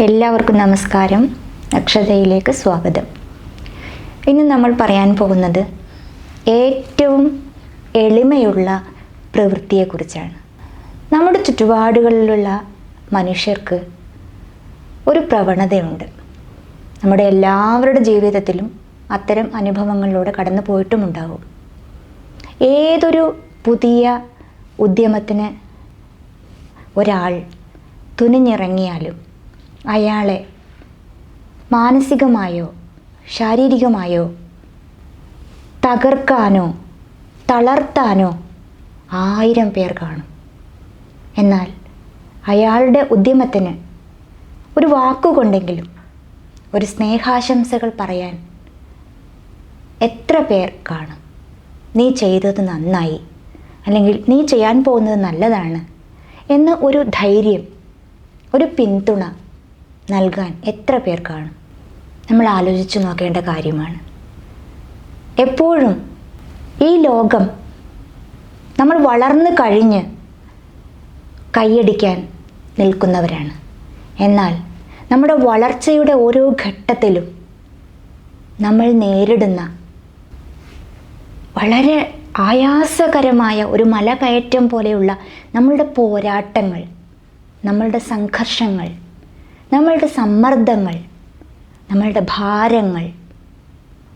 എല്ലാവർക്കും നമസ്കാരം. അക്ഷതയിലേക്ക് സ്വാഗതം. ഇന്ന് നമ്മൾ പറയാൻ പോകുന്നത് ഏറ്റവും എളിമയുള്ള പ്രവൃത്തിയെക്കുറിച്ചാണ്. നമ്മുടെ ചുറ്റുപാടുകളിലുള്ള മനുഷ്യർക്ക് ഒരു പ്രവണതയുണ്ട്. നമ്മുടെ എല്ലാവരുടെ ജീവിതത്തിലും അത്തരം അനുഭവങ്ങളിലൂടെ കടന്നു പോയിട്ടുമുണ്ടാവും. ഏതൊരു പുതിയ ഉദ്യമത്തിന് ഒരാൾ തുനിഞ്ഞിറങ്ങിയാലും അയാളെ മാനസികമായോ ശാരീരികമായോ തകർക്കാനോ തളർത്താനോ ആയിരം പേർ കാണും. എന്നാൽ അയാളുടെ ഉദ്യമത്തിന് ഒരു വാക്കുകൊണ്ടെങ്കിലും ഒരു സ്നേഹാശംസകൾ പറയാൻ എത്ര പേർ കാണും. നീ ചെയ്തത് നന്നായി അല്ലെങ്കിൽ നീ ചെയ്യാൻ പോകുന്നത് നല്ലതാണ് എന്ന് ഒരു ധൈര്യം ഒരു പിന്തുണ നൽകാൻ എത്ര പേർ കാണും? നമ്മൾ ആലോചിച്ചു നോക്കേണ്ട കാര്യമാണ്. എപ്പോഴും ഈ ലോകം നമ്മൾ വളർന്നു കഴിഞ്ഞ് കൈയടിക്കാൻ നിൽക്കുന്നവരാണ്. എന്നാൽ നമ്മുടെ വളർച്ചയുടെ ഓരോ ഘട്ടത്തിലും നമ്മൾ നേരിടുന്ന വളരെ ആയാസകരമായ ഒരു മലകയറ്റം പോലെയുള്ള നമ്മളുടെ പോരാട്ടങ്ങൾ നമ്മളുടെ സംഘർഷങ്ങൾ നമ്മളുടെ സമ്മർദ്ദങ്ങൾ നമ്മളുടെ ഭാരങ്ങൾ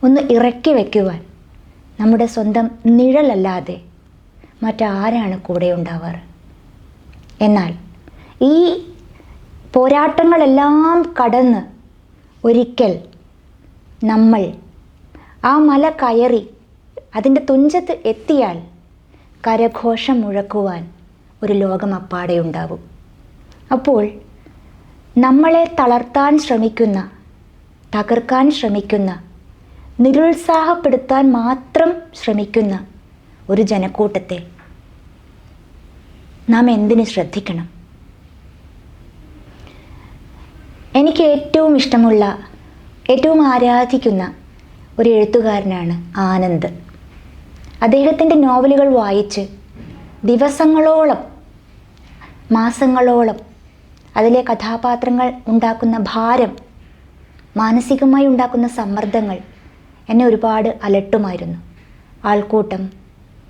ഒന്ന് ഇറക്കി വയ്ക്കുവാൻ നമ്മുടെ സ്വന്തം നിഴലല്ലാതെ മറ്റാരാണ് കൂടെ ഉണ്ടാവാറ്? എന്നാൽ ഈ പോരാട്ടങ്ങളെല്ലാം കടന്ന് ഒരിക്കൽ നമ്മൾ ആ മല കയറി അതിന്റെ തുഞ്ചത്ത് എത്തിയാൽ കരഘോഷം മുഴക്കുവാൻ ഒരു ലോകം അപ്പാടെ ഉണ്ടാവും. അപ്പോൾ നമ്മളെ തളർത്താൻ ശ്രമിക്കുന്ന തകർക്കാൻ ശ്രമിക്കുന്ന നിരുത്സാഹപ്പെടുത്താൻ മാത്രം ശ്രമിക്കുന്ന ഒരു ജനക്കൂട്ടത്തെ നാം എന്തിനു ശ്രദ്ധിക്കണം? എനിക്ക് ഏറ്റവും ഇഷ്ടമുള്ള ഏറ്റവും ആരാധിക്കുന്ന ഒരു എഴുത്തുകാരനാണ് ആനന്ദ്. അദ്ദേഹത്തിന്റെ നോവലുകൾ വായിച്ച് ദിവസങ്ങളോളം മാസങ്ങളോളം അതിലെ കഥാപാത്രങ്ങൾ ഉണ്ടാക്കുന്ന ഭാരം മാനസികമായി ഉണ്ടാക്കുന്ന സമ്മർദ്ദങ്ങൾ എന്നെ ഒരുപാട് അലട്ടുമായിരുന്നു. ആൾക്കൂട്ടം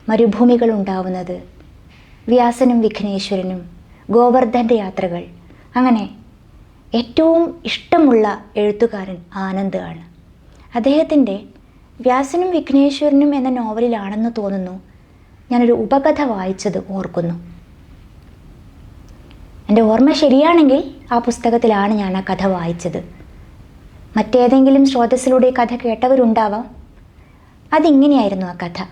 മരുഭൂമികൾ ഉണ്ടാവുന്നത് വ്യാസനും വിഘ്നേശ്വരനും ഗോവർദ്ധന്റെ യാത്രകൾ. അങ്ങനെ ഏറ്റവും ഇഷ്ടമുള്ള എഴുത്തുകാരൻ ആനന്ദ് ആണ്. അദ്ദേഹത്തിന്റെ വ്യാസനും വിഘ്നേശ്വരനും എന്ന നോവലിലാണെന്ന് തോന്നുന്നു. ഞാനൊരു ഉപകഥ വായിച്ചത് ഓർക്കുന്നു. എന്റെ ഓർമ്മ ശരിയാണെങ്കിൽ ആ പുസ്തകത്തിലാണ് ഞാൻ ആ കഥ വായിച്ചത്. മറ്റേതെങ്കിലും സ്രോതസ്സിലൂടെ കഥ കേട്ടവരുണ്ടാവാം. അതിങ്ങനെയായിരുന്നു ആ കഥ.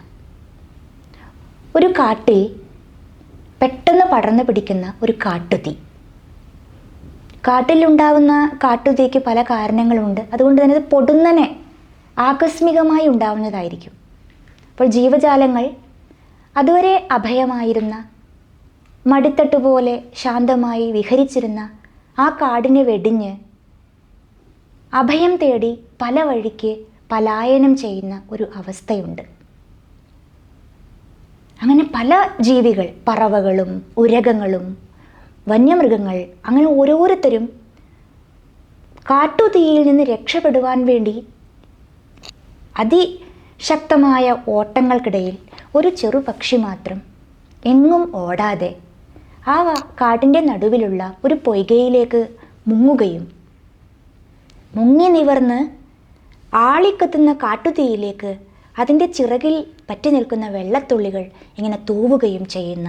ഒരു കാട്ടിൽ പെട്ടെന്ന് പടർന്നു പിടിക്കുന്ന ഒരു കാട്ടുതീ. കാട്ടിലുണ്ടാവുന്ന കാട്ടുതീക്ക് പല കാരണങ്ങളുണ്ട്. അതുകൊണ്ട് തന്നെ അത് പൊടുന്നനെ ആകസ്മികമായി ഉണ്ടാവുന്നതായിരിക്കും. അപ്പോൾ ജീവജാലങ്ങൾ അതുവരെ അഭയമായിരുന്ന മടിത്തട്ടുപോലെ ശാന്തമായി വിഹരിച്ചിരുന്ന ആ കാടിനെ വെടിഞ്ഞ് അഭയം തേടി പല വഴിക്ക് പലായനം ചെയ്യുന്ന ഒരു അവസ്ഥയുണ്ട്. അങ്ങനെ പല ജീവികൾ പറവകളും ഉരകങ്ങളും വന്യമൃഗങ്ങൾ അങ്ങനെ ഓരോരുത്തരും കാട്ടുതീയിൽ നിന്ന് രക്ഷപ്പെടുവാൻ വേണ്ടി അതിശക്തമായ ഓട്ടങ്ങൾക്കിടയിൽ ഒരു ചെറുപക്ഷി മാത്രം എങ്ങും ഓടാതെ ആ കാട്ടിന്റെ നടുവിലുള്ള ഒരു പൊയ്കയിലേക്ക് മുങ്ങുകയും മുങ്ങി നിവർന്ന് ആളിക്കത്തുന്ന കാട്ടുതീയിലേക്ക് അതിന്റെ ചിറകിൽ പറ്റി നിൽക്കുന്ന വെള്ളത്തുള്ളികൾ ഇങ്ങനെ തൂവുകയും ചെയ്യുന്ന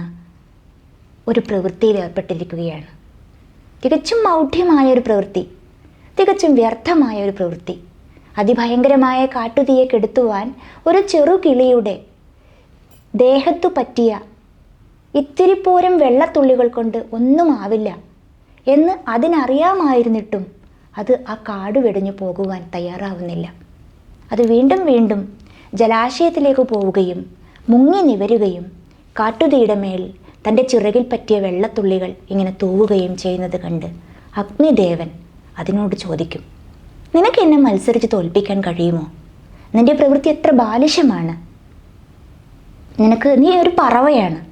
ഒരു പ്രവൃത്തിയിൽ ഏർപ്പെട്ടിരിക്കുകയാണ്. തികച്ചും മൗഢ്യമായ ഒരു പ്രവൃത്തി. തികച്ചും വ്യർത്ഥമായ ഒരു പ്രവൃത്തി. അതിഭയങ്കരമായ കാട്ടുതീയെ കെടുത്തുവാൻ ഒരു ചെറുകിളിയുടെ ദേഹത്തു പറ്റിയ ഇത്തിരി പോരം വെള്ളത്തുള്ളികൾ കൊണ്ട് ഒന്നും ആവില്ല എന്ന് അതിനറിയാമായിരുന്നിട്ടും അത് ആ കാട് വെടിഞ്ഞു പോകുവാൻ തയ്യാറാവുന്നില്ല. അത് വീണ്ടും വീണ്ടും ജലാശയത്തിലേക്ക് പോവുകയും മുങ്ങി നിവരുകയും കാട്ടുതീയുടെ മേൽ തന്റെ ചിറകിൽ പറ്റിയ വെള്ളത്തുള്ളികൾ ഇങ്ങനെ തൂവുകയും ചെയ്യുന്നത് കണ്ട് അഗ്നിദേവൻ അതിനോട് ചോദിക്കും നിനക്ക് എന്നെ മത്സരിച്ച് തോൽപ്പിക്കാൻ കഴിയുമോ? നിന്റെ പ്രവൃത്തി എത്ര ബാലിശമാണ്. നിനക്ക് നീ ഒരു പറവയാണ്.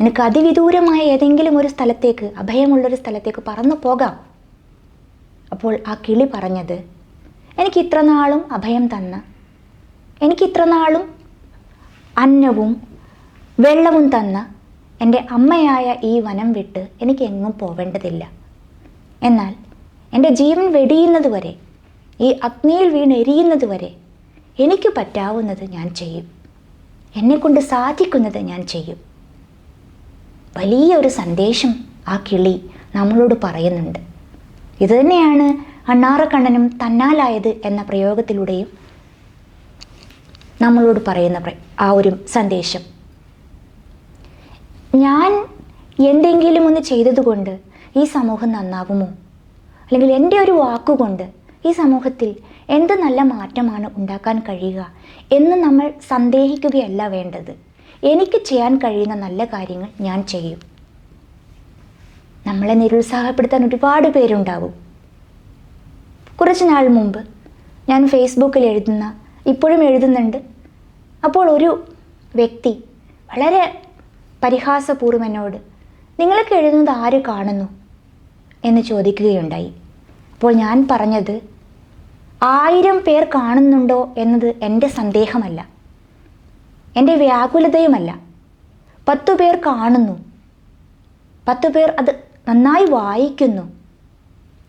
നിനക്ക് അതിവിദൂരമായ ഏതെങ്കിലും ഒരു സ്ഥലത്തേക്ക് അഭയമുള്ളൊരു സ്ഥലത്തേക്ക് പറന്നു പോകാം. അപ്പോൾ ആ കിളി പറഞ്ഞത് എനിക്ക് ഇത്ര നാളും അഭയം തന്ന എനിക്ക് ഇത്ര നാളും അന്നവും വെള്ളവും തന്ന എന്റെ അമ്മയായ ഈ വനം വിട്ട് എനിക്ക് എങ്ങും പോവേണ്ടതില്ല. എന്നാൽ എന്റെ ജീവൻ വെടിയുന്നത് വരെ ഈ അഗ്നിയിൽ വീണ് എരിയുന്നത് വരെ എനിക്ക് പറ്റാവുന്നത് ഞാൻ ചെയ്യും. എന്നെക്കൊണ്ട് സാധിക്കുന്നത് ഞാൻ ചെയ്യും. വലിയ ഒരു സന്ദേശം ആ കിളി നമ്മളോട് പറയുന്നുണ്ട്. ഇതുതന്നെയാണ് അണ്ണാറക്കണ്ണനും തന്നാലായത് എന്ന പ്രയോഗത്തിലൂടെയും നമ്മളോട് പറയുന്ന ആ ഒരു സന്ദേശം. ഞാൻ എന്തെങ്കിലും ഒന്ന് ചെയ്തതുകൊണ്ട് ഈ സമൂഹം നന്നാകുമോ? അല്ലെങ്കിൽ എന്റെ ഒരു വാക്കുകൊണ്ട് ഈ സമൂഹത്തിൽ എന്ത് നല്ല മാറ്റമാണ് ഉണ്ടാക്കാൻ കഴിയുക എന്ന് നമ്മൾ സന്ദേഹിക്കുകയല്ല വേണ്ടത്. എനിക്ക് ചെയ്യാൻ കഴിയുന്ന നല്ല കാര്യങ്ങൾ ഞാൻ ചെയ്യും. നമ്മളെ നിരുത്സാഹപ്പെടുത്താൻ ഒരുപാട് പേരുണ്ടാവും. കുറച്ച് നാൾ മുമ്പ് ഞാൻ ഫേസ്ബുക്കിൽ എഴുതുന്ന ഇപ്പോഴും എഴുതുന്നുണ്ട്. അപ്പോൾ ഒരു വ്യക്തി വളരെ പരിഹാസപൂർവം എന്നോട് നിങ്ങൾക്ക് എഴുതുന്നത് ആര് കാണുന്നു? എന്ന് ചോദിക്കുകയുണ്ടായി. അപ്പോൾ ഞാൻ പറഞ്ഞത് ആയിരം പേർ കാണുന്നുണ്ടോ? എന്നത് എന്റെ സന്ദേഹമല്ല. എന്റെ വ്യാകുലതയുമല്ല. പത്തു പേർ കാണുന്നു. പത്തു പേർ അത് നന്നായി വായിക്കുന്നു.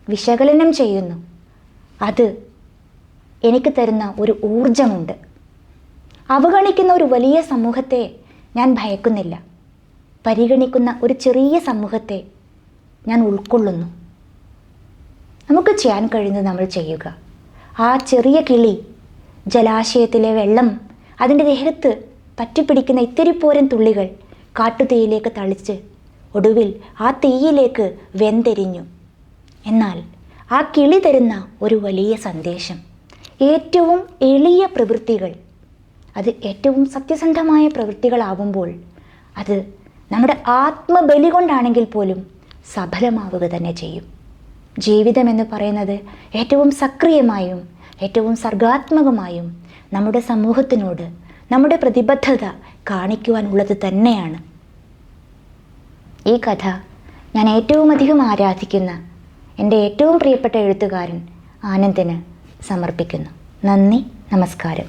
വിശകലനം ചെയ്യുന്നു. അത് എനിക്ക് തരുന്ന ഒരു ഊർജമുണ്ട് അവഗണിക്കുന്ന ഒരു വലിയ സമൂഹത്തെ ഞാൻ ഭയക്കുന്നില്ല. പരിഗണിക്കുന്ന ഒരു ചെറിയ സമൂഹത്തെ ഞാൻ ഉൾക്കൊള്ളുന്നു. നമുക്ക് ചെയ്യാൻ കഴിയുന്നത് നമ്മൾ ചെയ്യുക. ആ ചെറിയ കിളി ജലാശയത്തിലെ വെള്ളം അതിന്റെ ദേഹത്ത് പറ്റിപ്പിടിക്കുന്ന ഇത്തിരി പോരം തുള്ളികൾ കാട്ടുതീയിലേക്ക് തളിച്ച് ഒടുവിൽ ആ തീയിലേക്ക് വെന്തെരിഞ്ഞു. എന്നാൽ ആ കിളി തരുന്ന ഒരു വലിയ സന്ദേശം ഏറ്റവും എളിയ പ്രവൃത്തികൾ അത് ഏറ്റവും സത്യസന്ധമായ പ്രവൃത്തികളാവുമ്പോൾ അത് നമ്മുടെ ആത്മബലി കൊണ്ടാണെങ്കിൽ പോലും സഫലമാവുക തന്നെ ചെയ്യും. ജീവിതം എന്ന് പറയുന്നത് ഏറ്റവും സക്രിയമായും ഏറ്റവും സർഗാത്മകമായും നമ്മുടെ സമൂഹത്തിനോട് നമ്മുടെ പ്രതിബദ്ധത കാണിക്കുവാനുള്ളത് തന്നെയാണ്. ഈ കഥ ഞാൻ ഏറ്റവും അധികം ആരാധിക്കുന്ന എന്റെ ഏറ്റവും പ്രിയപ്പെട്ട എഴുത്തുകാരൻ ആനന്ദിന് സമർപ്പിക്കുന്നു. നന്ദി നമസ്കാരം.